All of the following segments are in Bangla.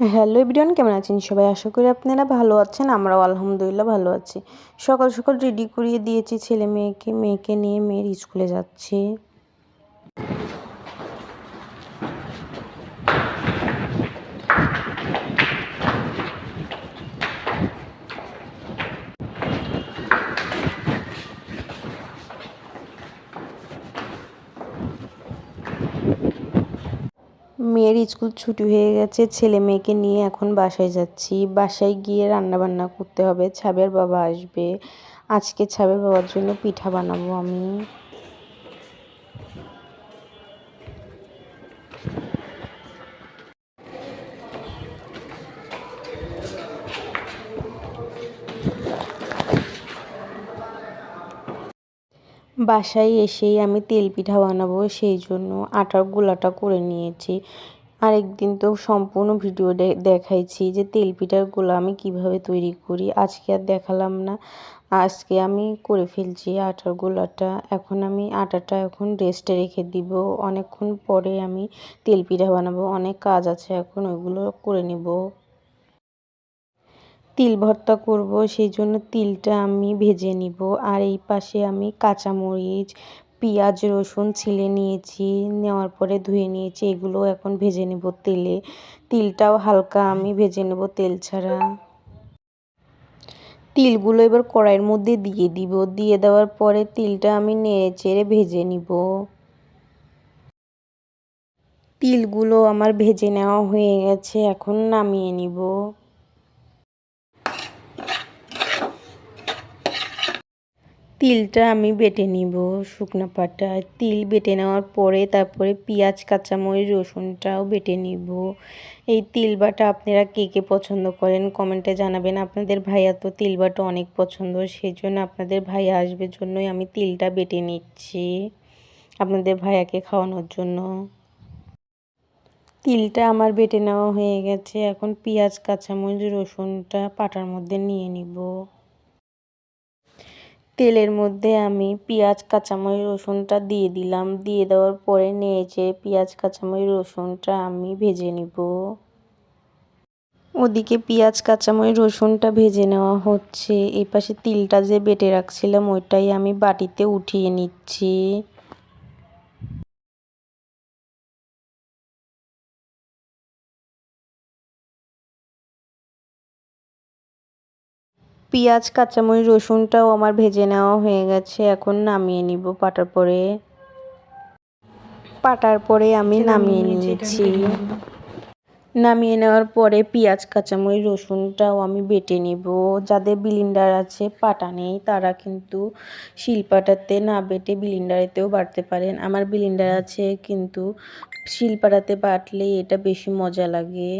হ্যালো এভরিওয়ান, কেমন আছেন সবাই? আশা করি আপনারা ভালো আছেন, আমরাও আলহামদুলিল্লাহ ভালো আছি। সকাল সকাল রেডি করিয়ে দিয়েছি ছেলে মেয়েকে মেয়েকে নিয়ে মেয়ের স্কুলে যাচ্ছি। মেয়ের স্কুল ছুটি হয়ে গেছে, ছেলে মেয়েকে নিয়ে এখন বাসায় যাচ্ছি। বাসায় গিয়ে রান্না বান্না করতে হবে, ছাবের বাবা আসবে। আজকে ছাবের বাবার জন্য পিঠা বানাবো আমি। বাসায় এসেই আমি তেল পিঠা বানাবো, সেই জন্য আটার গোলাটা করে নিয়েছি। আরেকদিন তো সম্পূর্ণ ভিডিও দেখাইছি যে তেল পিঠার গোলা আমি কীভাবে তৈরি করি। আজকে আর দেখালাম না। আজকে আমি করে ফেলছি আটার গোলাটা। এখন আমি আটাটা এখন রেস্টে রেখে দিব। অনেকক্ষণ পরে আমি তেল পিঠা বানাবো। অনেক কাজ আছে এখন, ওইগুলো করে নিব। তিল ভর্তা করব, সেই জন্য তিলটা আমি ভেজে নিব। আর এই পাশে আমি কাঁচামরিচ পেঁয়াজ, রসুন ছিলে নিয়েছি, নেওয়ার পরে ধুয়ে নিয়েছি, এগুলো এখন ভেজে নেব তেলে। তিলটাও হালকা আমি ভেজে নেব তেল ছাড়া। তিলগুলো এবার কড়াইয়ের মধ্যে দিয়ে দিব। দিয়ে দেওয়ার পরে তিলটা আমি নেড়ে চেড়ে ভেজে নিব। তিলগুলো আমার ভেজে নেওয়া হয়ে গেছে, এখন নামিয়ে নিব। তিলটা আমি বেটে নিব শুকনো পাটা তিল বেটে নেওয়ার পরে তারপরে পেঁয়াজ, কাঁচামরিচ, রসুনটাও বেটে নিব। এই তিল বাটা আপনারা কে কে পছন্দ করেন কমেন্টে জানাবেন। আপনাদের ভাইয়া তো তিল বাটা অনেক পছন্দ সেই জন্য আপনাদের ভাইয়া আসবে জন্যই আমি তিলটা বেটে নিচ্ছি আপনাদের ভাইয়াকে খাওয়ানোর জন্য। তিলটা আমার বেটে নেওয়া হয়ে গেছে, এখন পেঁয়াজ, কাঁচামরিচ, রসুনটা পাটার মধ্যে নিয়ে নিব। তেলের মধ্যে আমি পেঁয়াজ, কাঁচামরিচ, রসুনটা দিয়ে দিলাম। দিয়ে দেওয়ার পরে নেড়েচে পেঁয়াজ, কাঁচামরিচ, রসুনটা আমি ভেজে নিব। ওদিকে পেঁয়াজ, কাঁচামরিচ, রসুনটা ভেজে নেওয়া হচ্ছে। এপাশে পাশে তিলটা যে বেটে রাখছিলাম, ওইটাই আমি বাটিতে উঠিয়ে নিচ্ছি। পেঁয়াজ কাঁচামরিচ রসুনটাও আমার ভেজে নেওয়া হয়ে গেছে। এখন নামিয়ে নিব পাটার পরে। পাটার পরে আমি নামিয়ে নিয়েছি নামিয়ে নেওয়ার পরে পেঁয়াজ কাঁচামরিচ রসুনটাও আমি বেটে নিব। যাদের বিলিন্ডার আছে পাটা নেই তারা কিন্তু শিলপাটাতে না বেটে বিলিন্ডারেতেও বাটতে পারেন। আমার বিলিন্ডার আছে কিন্তু শিলপাটাতে বাটলে এটা বেশি মজা লাগে।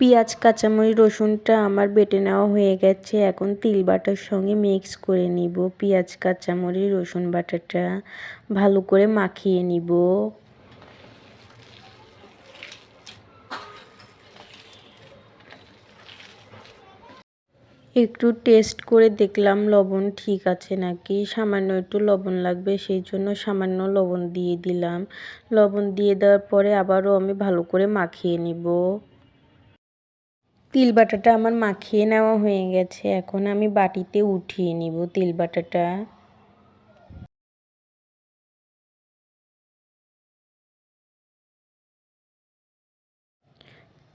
পেঁয়াজ, কাঁচামরিচ, রসুনটা আমার বেটে নেওয়া হয়ে গেছে। এখন তিল বাটার সঙ্গে মিক্স করে নিব। পেঁয়াজ, কাঁচামরিচ, রসুন বাটাটা ভালো করে মাখিয়ে নিব। একটু টেস্ট করে দেখলাম লবণ ঠিক আছে নাকি? সামান্য একটু লবণ লাগবে, সেই জন্য সামান্য লবণ দিয়ে দিলাম। লবণ দিয়ে দেওয়ার পরে আবারও আমি ভালো করে মাখিয়ে নিব। তিল বাটাটা আমার মাখিয়ে নেওয়া হয়ে গেছে। এখন আমি বাটিতে উঠিয়ে নিব তিল বাটাটা।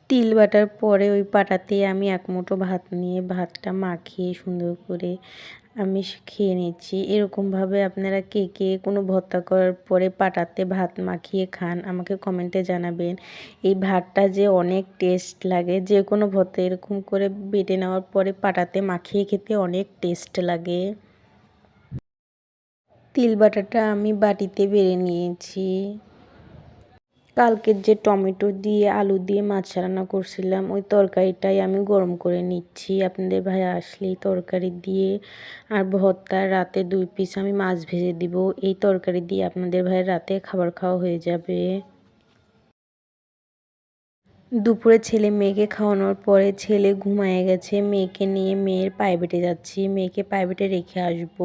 তিল বাটার পরে ওই পাটাতে আমি এক মুঠো ভাত নিয়ে ভাতটা মাখিয়ে সুন্দর করে আমি খেয়ে নিচ্ছি। এরকমভাবে আপনারা কে কে কোনো ভর্তা করার পরে পাটাতে ভাত মাখিয়ে খান, আমাকে কমেন্টে জানাবেন। এই ভাতটা যে অনেক টেস্ট লাগে, যে কোনো ভর্তা এরকম করে বেটে নেওয়ার পরে পাটাতে মাখিয়ে খেতে অনেক টেস্ট লাগে। তিল বাটাটা আমি বাটিতে বেড়ে নিয়েছি। কালকের যে টমেটো দিয়ে, আলু দিয়ে মাছ রান্না করছিলাম, ওই তরকারিটাই আমি গরম করে নিচ্ছি। আপনাদের ভাই আসলেই তরকারি দিয়ে আর ভর্তা, রাতে দুই পিস আমি মাছ ভেজে দিব। এই তরকারি দিয়ে আপনাদের ভাইয়ের রাতে খাবার খাওয়া হয়ে যাবে। দুপুরে ছেলে মেয়েকে খাওয়ানোর পরে ছেলে ঘুমায় গেছে। মেয়েকে নিয়ে মেয়ের প্রাইভেটে যাচ্ছি। মেয়েকে প্রাইভেটে রেখে আসব।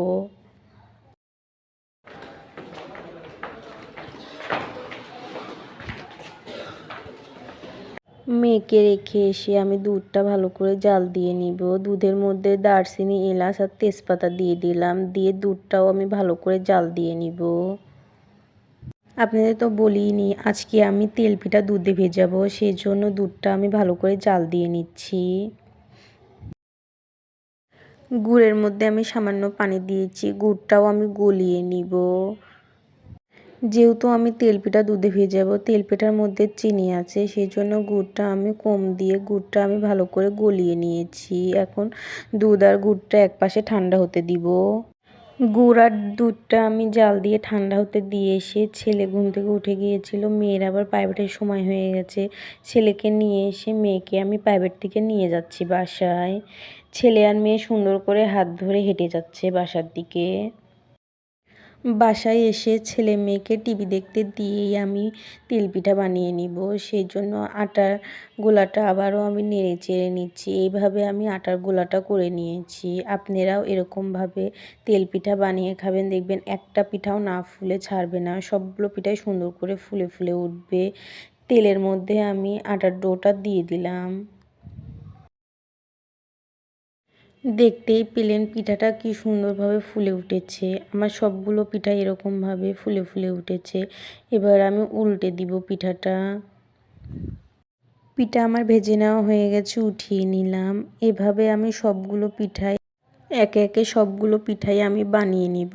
মেয়েকে রেখে এসে আমি দুধটা ভালো করে জাল দিয়ে নিব। দুধের মধ্যে দারচিনি, এলাচ আর তেজপাতা দিয়ে দিলাম। দিয়ে দুধটাও আমি ভালো করে জাল দিয়ে নিব। আপনাদের তো বলিনি, আজকে আমি তেল পিঠা দুধে ভেজাবো সেই জন্য দুধটা আমি ভালো করে জাল দিয়ে নিচ্ছি। গুড়ের মধ্যে আমি সামান্য পানি দিয়েছি, গুড়টাও আমি গলিয়ে নিব। যেহেতু আমি তেলপিঠা দুধে ভেজাবো তেলপিঠার মধ্যে চিনি আছে সেই জন্য গুড়টা আমি কম দিয়ে, গুড়টা আমি ভালো করে গলিয়ে নিয়েছি। এখন দুধ আর গুড়টা এক পাশে ঠান্ডা হতে দিব। গুড় আর দুধটা আমি জাল দিয়ে ঠান্ডা হতে দিয়ে এসে ছেলে ঘুম থেকে উঠে গিয়েছিল, মেয়ের আবার প্রাইভেটের সময় হয়ে গেছে। ছেলেকে নিয়ে এসে মেয়েকে আমি প্রাইভেট থেকে নিয়ে যাচ্ছি বাসায়। ছেলে আর মেয়ে সুন্দর করে হাত ধরে হেঁটে যাচ্ছে বাসার দিকে। বাসায় এসে ছেলে মেয়েকে টিভি দেখতে দিয়েই আমি তেলপিঠা বানিয়ে নিব। সেই জন্য আটার গোলাটা আবারও আমি নেড়ে চেড়ে নিচ্ছি। এইভাবে আমি আটার গোলাটা করে নিয়েছি। আপনারাও এরকমভাবে তেলপিঠা বানিয়ে খাবেন। দেখবেন একটা পিঠাও না ফুলে ছাড়বে না। সবগুলো পিঠাই সুন্দর করে ফুলে ফুলে উঠবে। তেলের মধ্যে আমি আটার ডোটা দিয়ে দিলাম। দেখতেই পেলেন পিঠাটা কি সুন্দরভাবে ফুলে উঠেছে। আমার সবগুলো পিঠা এরকমভাবে ফুলে ফুলে উঠেছে। এবার আমি উল্টে দিব পিঠাটা। পিঠা আমার ভেজে নেওয়া হয়ে গেছে, উঠিয়ে নিলাম। এভাবে আমি সবগুলো পিঠাই, একে একে সবগুলো পিঠাই আমি বানিয়ে নিব।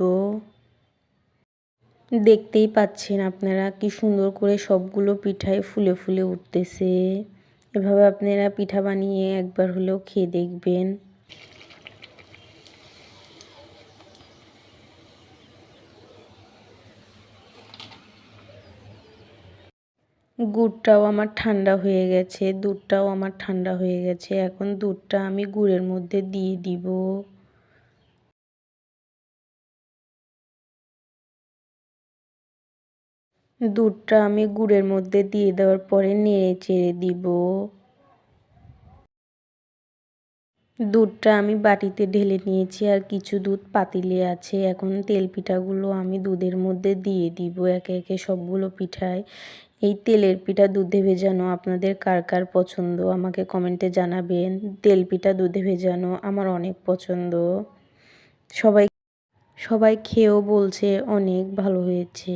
দেখতেই পাচ্ছেন আপনারা কি সুন্দর করে সবগুলো পিঠাই ফুলে ফুলে উঠতেছে। এভাবে আপনারা পিঠা বানিয়ে একবার হলেও খেয়ে দেখবেন। গুড়টাও আমার ঠান্ডা হয়ে গেছে, দুধটাও আমার ঠান্ডা হয়ে গেছে। এখন দুধটা আমি গুড়ের মধ্যে দিয়ে দিব। দুধটা আমি গুড়ের মধ্যে দিয়ে দেওয়ার পরে নেড়ে চেড়ে দিব। দুধটা আমি বাটিতে ঢেলে নিয়েছি, আর কিছু দুধ পাতিলে আছে। এখন তেল পিঠাগুলো আমি দুধের মধ্যে দিয়ে দিব, একে একে সবগুলো পিঠায়। এই তেলের পিঠা দুধে ভেজানো আপনাদের কার কার পছন্দ? আমাকে কমেন্টে জানাবেন। তেল পিঠা দুধে ভেজানো আমার অনেক পছন্দ। সবাই সবাই খেয়েও বলছে অনেক ভালো হয়েছে।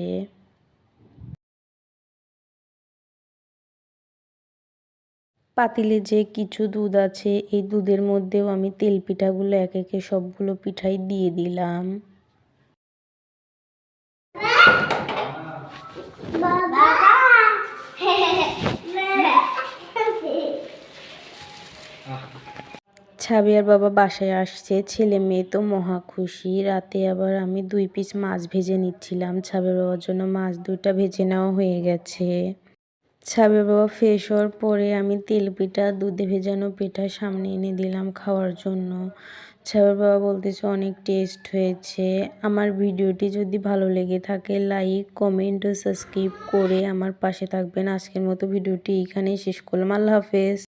পাতিলে যে কিছু দুধ আছে, এই দুধের মধ্যেও আমি তেল পিঠাগুলো এক একে সবগুলো পিঠাই দিয়ে দিলাম। ছাবিয়ার বাবা বাসায় আসছে, ছেলে মেয়ে তো মহা খুশি। রাতে আবার আমি দুই পিস মাছ ভেজে নিচ্ছিলাম, ছাবিয়ার বাবার জন্য মাছ দুইটা ভেজে নেওয়া হয়ে গেছে। ছাবিয়ার বাবা ফ্রেশ হওয়ার পরে আমি তেল পিঠা, দুধে ভেজানো পিঠা সামনে এনে দিলাম খাওয়ার জন্য। ছাবিয়ার বাবা বলতেছে, অনেক টেস্ট হয়েছে। আমার ভিডিওটি যদি ভালো লেগে থাকে লাইক কমেন্ট ও সাবস্ক্রাইব করে আমার পাশে থাকবেন। আজকের মতো ভিডিওটি এখানেই শেষ করলাম। আল্লাহ হাফেজ।